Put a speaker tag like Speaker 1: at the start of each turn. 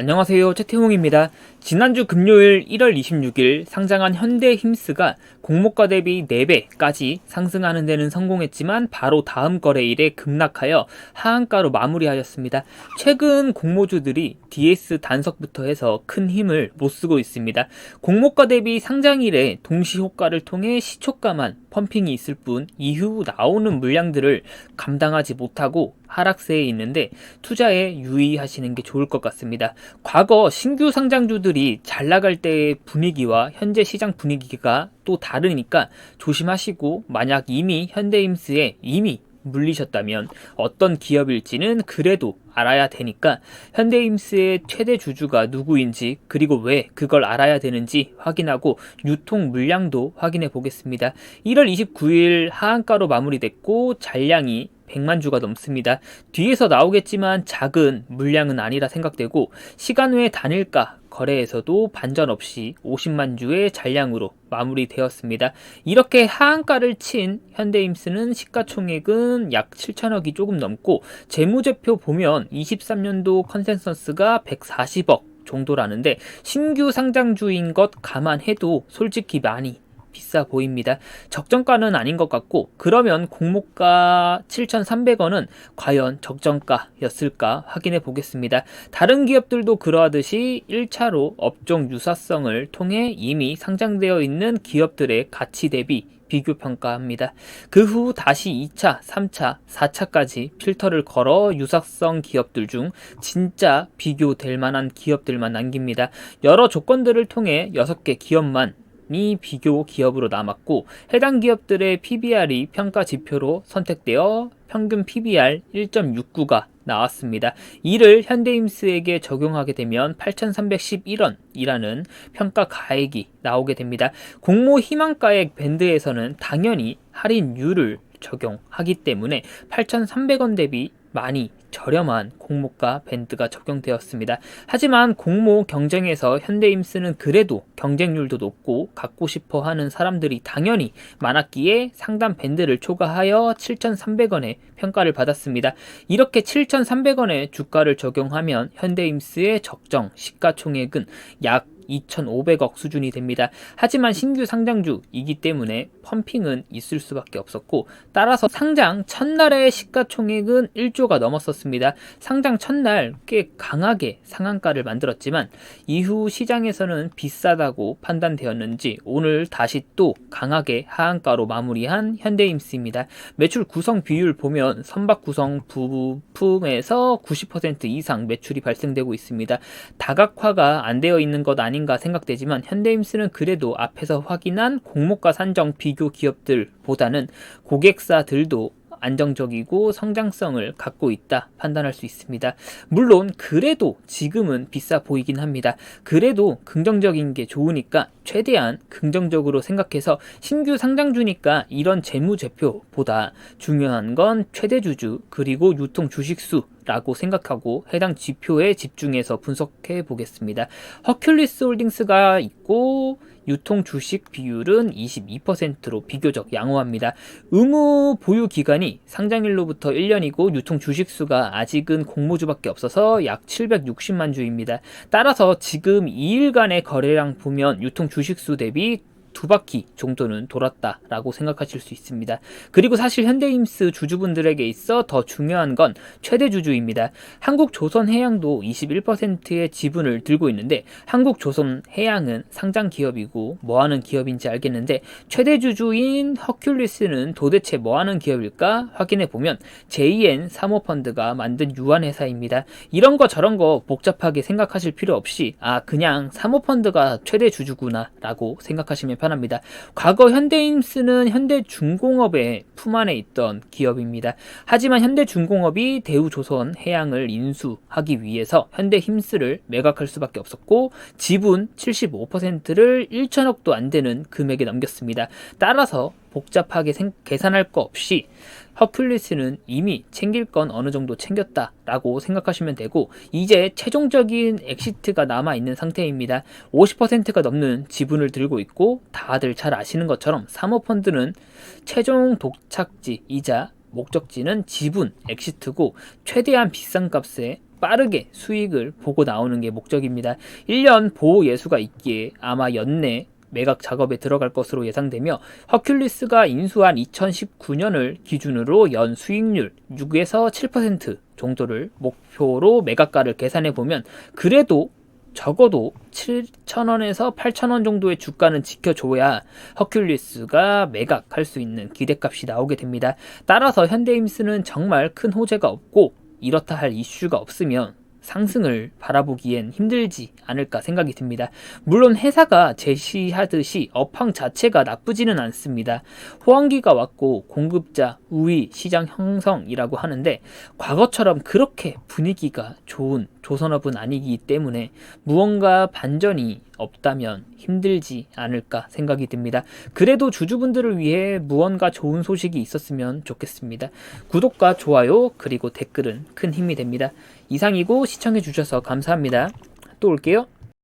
Speaker 1: 안녕하세요. 최태홍입니다. 지난주 금요일 1월 26일 상장한 현대힘스가 공모가 대비 4배까지 상승하는 데는 성공했지만 바로 다음 거래일에 급락하여 하한가로 마무리하였습니다. 최근 공모주들이 DS 단석부터 해서 큰 힘을 못 쓰고 있습니다. 공모가 대비 상장일에 동시 효과를 통해 시초가만 펌핑이 있을 뿐 이후 나오는 물량들을 감당하지 못하고 하락세에 있는데 투자에 유의하시는 게 좋을 것 같습니다. 과거 신규 상장주들이 잘 나갈 때의 분위기와 현재 시장 분위기가 또 다르니까 조심하시고 만약 이미 현대임스에 이미 물리셨다면 어떤 기업일지는 그래도 알아야 되니까 현대임스의 최대 주주가 누구인지 그리고 왜 그걸 알아야 되는지 확인하고 유통 물량도 확인해 보겠습니다. 1월 29일 하한가로 마무리됐고 잔량이 100만 주가 넘습니다. 뒤에서 나오겠지만 작은 물량은 아니라 생각되고 시간 외 단일가 거래에서도 반전 없이 50만 주의 잔량으로 마무리되었습니다. 이렇게 하한가를 친 현대임스는 시가총액은 약 7천억이 조금 넘고 재무제표 보면 23년도 컨센서스가 140억 정도라는데 신규 상장 주인 것 감안해도 솔직히 많이 비싸 보입니다. 적정가는 아닌 것 같고 그러면 공모가 7,300원은 과연 적정가였을까 확인해 보겠습니다. 다른 기업들도 그러하듯이 1차로 업종 유사성을 통해 이미 상장되어 있는 기업들의 가치 대비 비교 평가합니다. 그 후 다시 2차, 3차, 4차까지 필터를 걸어 유사성 기업들 중 진짜 비교될 만한 기업들만 남깁니다. 여러 조건들을 통해 6개 기업만 이 비교 기업으로 남았고 해당 기업들의 PBR이 평가 지표로 선택되어 평균 PBR 1.69가 나왔습니다. 이를 현대임스에게 적용하게 되면 8,311원이라는 평가 가액이 나오게 됩니다. 공모 희망가액 밴드에서는 당연히 할인율을 적용하기 때문에 8,300원 대비 많이 저렴한 공모가 밴드가 적용되었습니다. 하지만 공모 경쟁에서 현대임스는 그래도 경쟁률도 높고 갖고 싶어 하는 사람들이 당연히 많았기에 상단 밴드를 초과하여 7,300원에 평가를 받았습니다. 이렇게 7,300원의 주가를 적용하면 현대임스의 적정 시가총액은 약 2,500억 수준이 됩니다. 하지만 신규 상장주이기 때문에 펌핑은 있을 수밖에 없었고 따라서 상장 첫날의 시가총액은 1조가 넘었었습니다. 상장 첫날 꽤 강하게 상한가를 만들었지만 이후 시장에서는 비싸다고 판단되었는지 오늘 다시 또 강하게 하한가로 마무리한 현대임스입니다. 매출 구성 비율 보면 선박 구성 부품에서 90% 이상 매출이 발생되고 있습니다. 다각화가 안 되어 있는 것 아닌 아닌가 생각되지만 현대임스는 그래도 앞에서 확인한 공모가 산정 비교 기업들보다는 고객사들도 안정적이고 성장성을 갖고 있다 판단할 수 있습니다. 물론 그래도 지금은 비싸 보이긴 합니다. 그래도 긍정적인 게 좋으니까 최대한 긍정적으로 생각해서 신규 상장주니까 이런 재무제표보다 중요한 건 최대 주주 그리고 유통 주식수 라고 생각하고 해당 지표에 집중해서 분석해 보겠습니다. 허큘리스 홀딩스가 있고 유통 주식 비율은 22%로 비교적 양호합니다. 의무 보유 기간이 상장일로부터 1년이고 유통 주식 수가 아직은 공모주밖에 없어서 약 760만 주입니다. 따라서 지금 2일간의 거래량 보면 유통 주식 수 대비 두 바퀴 정도는 돌았다라고 생각하실 수 있습니다. 그리고 사실 현대임스 주주분들에게 있어 더 중요한 건 최대 주주입니다. 한국조선해양도 21%의 지분을 들고 있는데 한국조선해양은 상장 기업이고 뭐하는 기업인지 알겠는데 최대 주주인 허큘리스는 도대체 뭐하는 기업일까 확인해 보면 JN 사모펀드가 만든 유한회사입니다. 이런 거 저런 거 복잡하게 생각하실 필요 없이 아 그냥 사모펀드가 최대 주주구나라고 생각하시면 편합니다. 과거 현대임스는 현대중공업의 품 안에 있던 기업입니다. 하지만 현대중공업이 대우조선 해양을 인수하기 위해서 현대힘스를 매각할 수밖에 없었고 지분 75%를 1천억도 안 되는 금액에 넘겼습니다. 따라서 복잡하게 생, 계산할 거 없이 허큘리스는 이미 챙길 건 어느 정도 챙겼다 라고 생각하시면 되고 이제 최종적인 엑시트가 남아 있는 상태입니다. 50%가 넘는 지분을 들고 있고 다들 잘 아시는 것처럼 사모펀드는 최종 독착지이자 목적지는 지분 엑시트고 최대한 비싼 값에 빠르게 수익을 보고 나오는 게 목적입니다. 1년 보호 예수가 있기에 아마 연내 매각 작업에 들어갈 것으로 예상되며 허큘리스가 인수한 2019년을 기준으로 연 수익률 6에서 7% 정도를 목표로 매각가를 계산해 보면 그래도 적어도 7,000원에서 8,000원 정도의 주가는 지켜줘야 허큘리스가 매각할 수 있는 기대값이 나오게 됩니다. 따라서 현대임스는 정말 큰 호재가 없고 이렇다 할 이슈가 없으면 상승을 바라보기엔 힘들지 않을까 생각이 듭니다. 물론 회사가 제시하듯이 업황 자체가 나쁘지는 않습니다. 호황기가 왔고 공급자 우위 시장 형성이라고 하는데 과거처럼 그렇게 분위기가 좋은 조선업은 아니기 때문에 무언가 반전이 없다면 힘들지 않을까 생각이 듭니다. 그래도 주주분들을 위해 무언가 좋은 소식이 있었으면 좋겠습니다. 구독과 좋아요 그리고 댓글은 큰 힘이 됩니다. 이상이고 시청해 주셔서 감사합니다. 또 올게요.